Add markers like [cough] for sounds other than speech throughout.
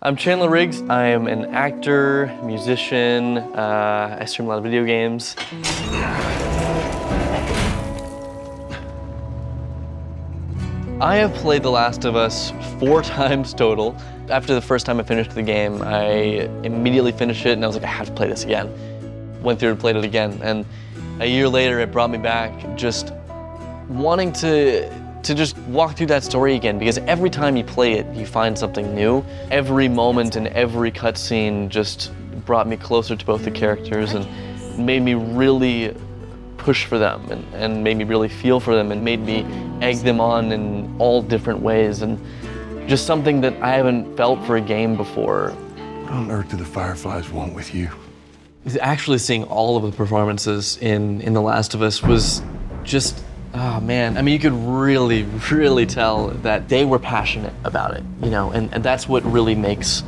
I'm Chandler Riggs. I am an actor, musician. Uh, I stream a lot of video games. I have played The Last of Us four [laughs] times total. After the first time I finished the game, I immediately finished it and I was like, I have to play this again. Went through and played it again. And a year later, it brought me back just wanting to to just walk through that story again because every time you play it, you find something new. Every moment and every cutscene just brought me closer to both the characters and made me really push for them and, and made me really feel for them and made me egg them on in all different ways and just something that I haven't felt for a game before. What on earth do the Fireflies want with you? Actually seeing all of the performances in, in The Last of Us was just Oh man, I mean, you could really, really tell that they were passionate about it, you know, and, and that's what really makes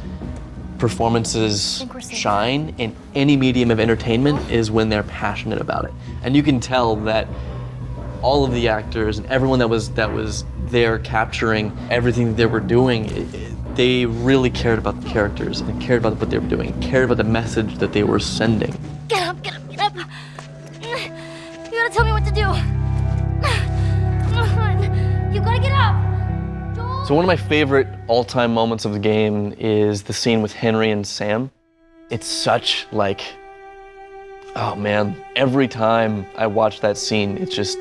performances shine in any medium of entertainment is when they're passionate about it. And you can tell that all of the actors and everyone that was that was there capturing everything that they were doing, it, it, they really cared about the characters and cared about what they were doing, cared about the message that they were sending. Get up, get up, get up. You gotta tell me what to do. So one of my favorite all-time moments of the game is the scene with Henry and Sam. It's such like oh man, every time I watch that scene, it just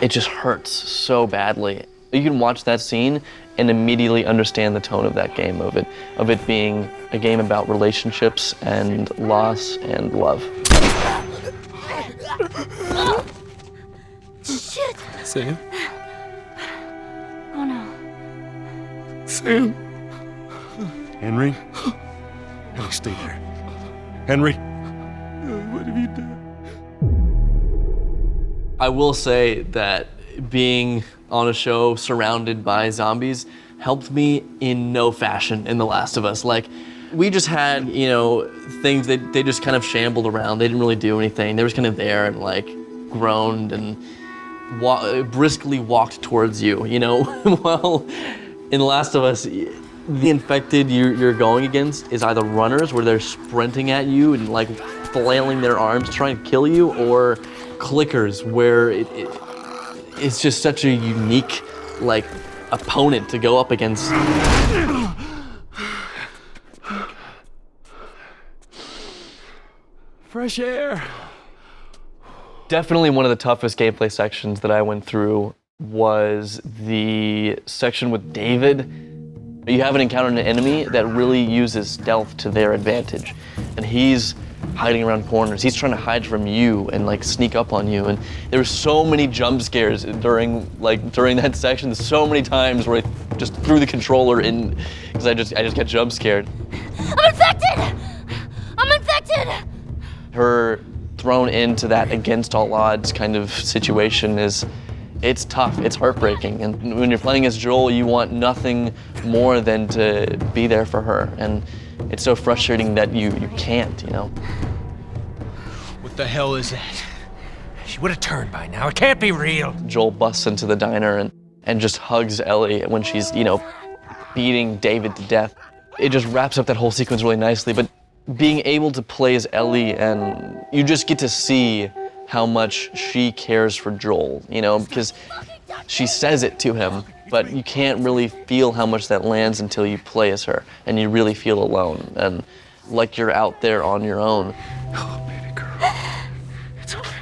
it just hurts so badly. You can watch that scene and immediately understand the tone of that game of it of it being a game about relationships and loss and love. Shit. Sam? Sam? Henry? Henry, stay there. Henry? What have you done? I will say that being on a show surrounded by zombies helped me in no fashion in The Last of Us. Like, we just had, you know, things that they just kind of shambled around. They didn't really do anything. They were just kind of there and like groaned and wa- briskly walked towards you, you know? [laughs] well, in The Last of Us, the infected you're, you're going against is either runners where they're sprinting at you and like flailing their arms trying to kill you, or clickers where it, it, it's just such a unique like opponent to go up against. Fresh air. Definitely one of the toughest gameplay sections that I went through was the section with David. You haven't encountered an enemy that really uses stealth to their advantage. And he's hiding around corners. He's trying to hide from you and like sneak up on you. And there were so many jump scares during like during that section. So many times where I just threw the controller in because I just I just get jump scared. I'm infected. I'm infected. her thrown into that against all odds kind of situation is it's tough it's heartbreaking and when you're playing as joel you want nothing more than to be there for her and it's so frustrating that you you can't you know What the hell is that? She would have turned by now. It can't be real. joel busts into the diner and and just hugs ellie when she's you know beating david to death it just wraps up that whole sequence really nicely but being able to play as ellie and you just get to see how much she cares for joel you know because she says it to him, but you can't really feel how much that lands until you play as her and you really feel alone and like you're out there on your own. Oh, baby girl. It's okay.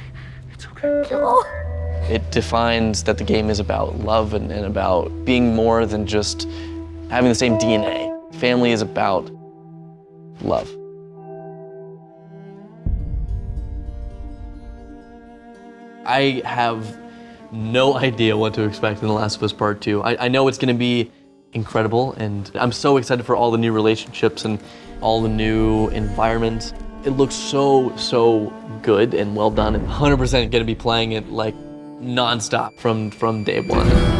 It's okay. Joel. It defines that the game is about love and, and about being more than just having the same DNA. Family is about love. I have no [laughs] idea what to expect in The Last of Us Part 2. I, I know it's going to be incredible, and I'm so excited for all the new relationships and all the new environments. It looks so, so good and well done, and 100% going to be playing it like nonstop from, from day one.